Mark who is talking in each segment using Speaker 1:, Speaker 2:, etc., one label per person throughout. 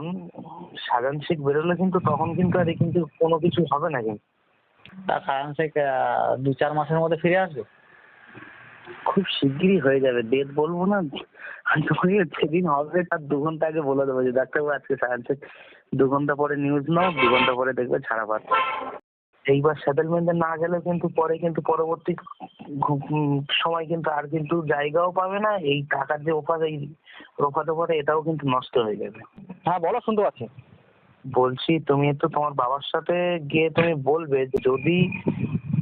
Speaker 1: কারণ সাজান শেখ বেরোলে কিন্তু তখন কিন্তু আর কিন্তু কোনো কিছু হবে না কিন্তু।
Speaker 2: তা সায়ন শেখ দু চার মাসের মধ্যে ফিরে আসবে?
Speaker 1: খুব শিগগিরই হয়ে যাবে। ডেট বলব না। আমি তোমাকে যেদিন হবে তার দু ঘণ্টা আগে বলে দেবো যে ডাক্তারবাবু আজকে সায়ন শেখ দু ঘণ্টা পরে নিউজ নাও দু ঘণ্টা পরে দেখবে ছাড়া পাচ্ছে। এইবার সেটেলমেন্টে না গেলে কিন্তু পরে কিন্তু পরবর্তী সময় কিন্তু আর কিন্তু জায়গাও পাবে না। এই টাকার যে ওপার এই রোফাতে পরে এটাও কিন্তু নষ্ট হয়ে যাবে।
Speaker 2: হ্যাঁ বলো শুনতে পাচ্ছি।
Speaker 1: বলছি তুমি একটু তোমার বাবার সাথে গিয়ে তুমি বলবে যদি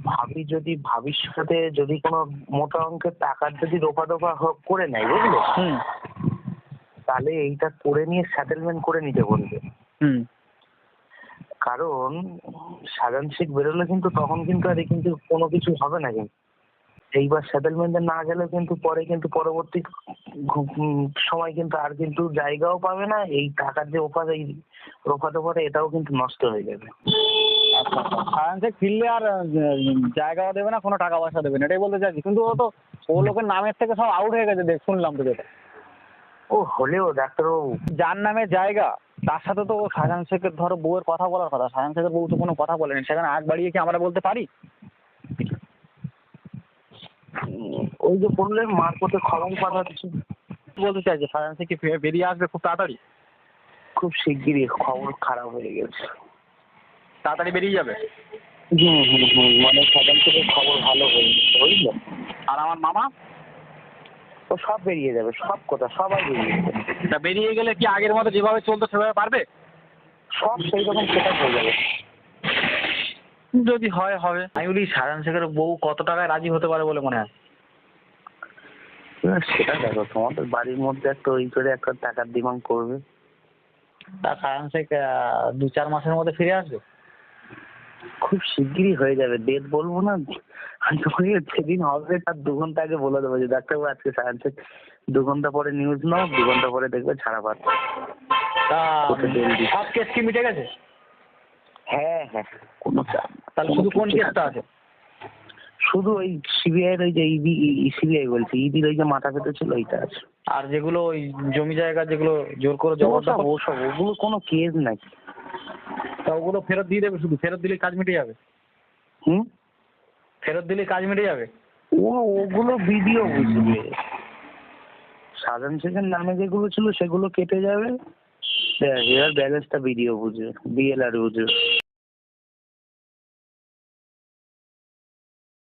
Speaker 1: ভাবি যদি ভবিষ্যতে যদি কোনো মোটা অঙ্কের টাকার যদি রোপা দোপা করে নেয় বুঝলে?
Speaker 2: হুম।
Speaker 1: তাহলে এইটা করে নিয়ে সেটেলমেন্ট করে নিতে বলবে।
Speaker 2: হুম।
Speaker 1: কারণ সাজান শেখ বেরোলে কিন্তু তখন কিন্তু আর কিন্তু কোনো কিছু হবে না কিন্তু। এইবার সেটেলমেন্টে না গেলে কিন্তু পরে কিন্তু পরবর্তী সময় কিন্তু আর কিন্তু জায়গাও পাবে না, এই টাকার যে ওপার, এই রোফাতে পরে এটাও কিন্তু নষ্ট হয়ে যাবে।
Speaker 2: আচ্ছা আচ্ছা। শেখ ফিরলে আর জায়গাও দেবে না, কোনো টাকা পয়সা দেবে না, এটাই বলতে চাইছি। কিন্তু ও তো, ও লোকের নামের থেকে সব আউট হয়ে গেছে, দেখ, শুনলাম তো যেটা
Speaker 1: ও হলেও ডাক্তারবাবু।
Speaker 2: যার নামে জায়গা তার সাথে তো সাজান শেখের ধরো বউয়ের কথা বলার কথা। সাজান শেখের বউ তো কোনো কথা বলেনি। সেখানে আগ বাড়িয়ে কি আমরা বলতে পারি?
Speaker 1: ওই যে বললেন মারফতে খবর পাঠাচ্ছি
Speaker 2: কি বলতে চাইছে সাজান শেখ কি বেরিয়ে আসবে খুব তাড়াতাড়ি?
Speaker 1: খুব শিগগিরই খবর খারাপ হয়ে গেছে।
Speaker 2: তাড়াতাড়ি বেরিয়ে যাবে?
Speaker 1: হুম হুম হুম মানে সকাল শেখের খবর ভালো হয়ে গেছে বুঝলে?
Speaker 2: আর আমার মামা?
Speaker 1: ও সব বেরিয়ে যাবে সব কথা সবাই বেরিয়ে যাবে।
Speaker 2: তা বেরিয়ে গেলে কি আগের মতো যেভাবে চলতো সেভাবে পারবে?
Speaker 1: সব সেই রকম সেটা হয়ে যাবে।
Speaker 2: যদি হয় হবে। আমি বলি সাজান শেখের বউ কত টাকায় রাজি হতে পারে বলে মনে হয়?
Speaker 1: সেটা দেখো তোমাদের বাড়ির মধ্যে একটা ওই করে একটা টাকার ডিমান্ড করবে।
Speaker 2: তা সাজান শেখ দু চার মাসের মধ্যে ফিরে আসবে?
Speaker 1: খুব শিগগিরই হয়ে যাবে। ডেট বলব না। আমি তোমাকে যেদিন হবে তার দু ঘণ্টা আগে বলে দেবো যে ডাক্তারবাবু আজকে সায়ান শেখ দু ঘণ্টা পরে নিউজ নাও দু ঘণ্টা পরে দেখবে ছাড়া পাচ্ছে।
Speaker 2: সব কেস কি মিটে গেছে?
Speaker 1: হ্যাঁ হ্যাঁ কোনো চাপ
Speaker 2: তাহলে শুধু কোন কেসটা আছে?
Speaker 1: শুধু ওই সিবিআই এর ওই যে ইডি সিবিআই বলছি। ইডির ওই যে মাথা পেতে ছিল ওইটা আছে।
Speaker 2: আর যেগুলো ওই জমি জায়গা যেগুলো জোর করে জবরদস্ত
Speaker 1: ওসব ওগুলো কোনো কেস নাই।
Speaker 2: তা ওগুলো ফেরত দিয়ে দেবে শুধু ফেরত দিলে কাজ মিটে যাবে।
Speaker 1: হুম?
Speaker 2: ফেরত দিলে কাজ মিটে যাবে।
Speaker 1: ও ওগুলো ভিডিও বুঝবে। সাজান সেখান নামে যেগুলো ছিল সেগুলো কেটে যাবে। ব্যাস, এবার ব্যালেন্সটা ভিডিও বুঝবে ডিএলআর বুঝবে।